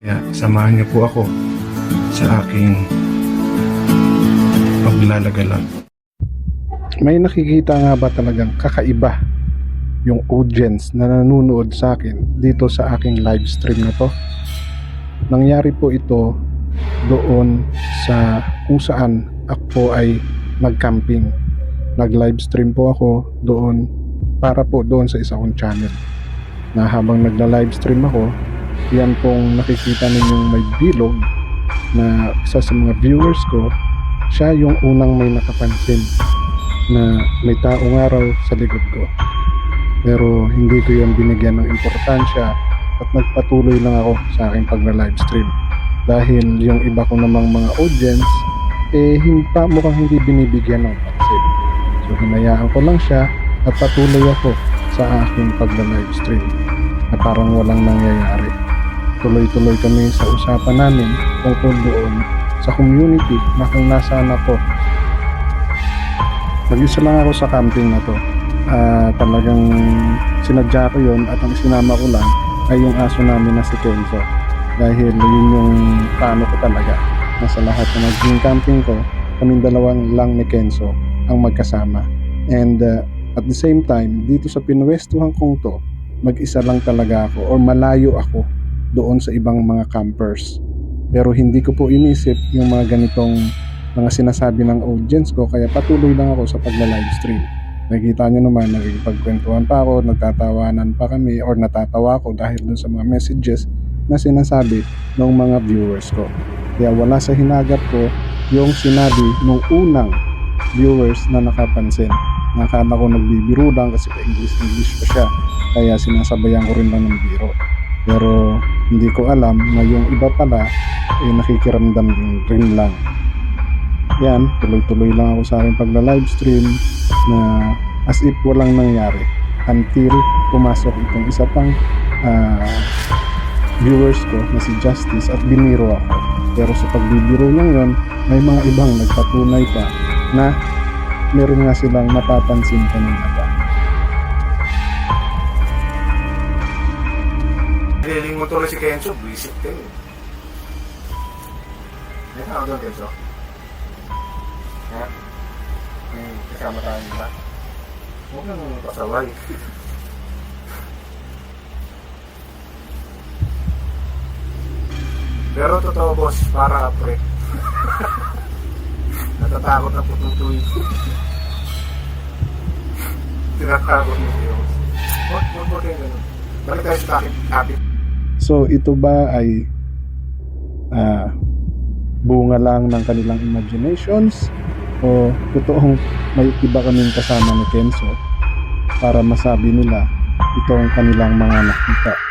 Kaya samahan niyo po ako sa aking paglalagalag. May nakikita nga ba talagang kakaiba yung audience na nanonood sa akin dito sa aking live stream na to? Nangyari po ito doon sa kung saan ako ay nag-camping. Nag-live stream po ako doon para po doon sa isa kong channel. Na habang nagla-live stream ako, yan pong nakikita ninyong may bilog na isa sa mga viewers ko, siya yung unang may nakapansin na may taong araw sa likod ko. Pero hindi ko yan binigyan ng importansya at nagpatuloy lang ako sa aking pagna-live stream. Dahil yung iba ko namang mga audience, eh hindi pa mukhang hindi binibigyan ng pansin. So hinayaan ko lang siya at patuloy ako sa aking pagna-live stream na parang walang nangyayari. Tuloy-tuloy kami sa usapan namin tungkol doon sa community na kung nasaan ako Nag-isa lang ako sa camping na to. Ah, talagang sinadya ko yon at ang sinama ko lang ay yung aso namin na si Kenzo. Dahil yun yung plano ko talaga na sa lahat na naging camping ko, kaming dalawang lang ni Kenzo ang magkasama. And ah, at the same time, dito sa pinuwestuhan kong to, mag-isa lang talaga ako or malayo ako doon sa ibang mga campers. Pero hindi ko po inisip yung mga ganitong mga sinasabi ng audience ko kaya patuloy lang ako sa pagla-live stream. Nakikita nyo naman, nagkipagkwentuhan pa ako, nagtatawanan pa kami or natatawa ako dahil dun sa mga messages na sinasabi ng mga viewers ko. Kaya wala sa hinagap ko yung sinabi ng unang viewers na nakapansin. Nakala ko nagbibiro lang kasi pa-English-English pa siya. Kaya sinasabayan ko rin lang ng biro. Pero hindi ko alam na yung iba pala eh, nakikiramdam rin lang yan, tuloy-tuloy lang ako sa aking pagla-live stream na as if walang nangyari until pumasok itong isa pang ah, viewers ko na si Justice at biniro ako. Pero sa pagbibiro niya yun, may mga ibang nagpatunay pa na meron nga silang napapansin kanina pa. Hiniling mo tuloy si Kenzo, visit ka eh. May tao doon, Kenzo? Ha? Hmm, kasama tayo ba? Huwag nang pasaway. Pero totoo boss, para pre. Natatakot na pututuloy. Tinatakot mo. Huwag, huwag mo kayo ganun. Balik tayo sa topic. So ito ba ay ah, bunga lang ng kanilang imaginations o totoong may iba kaming kasama ni Kenzo para masabi nila ito ang kanilang mga nakita.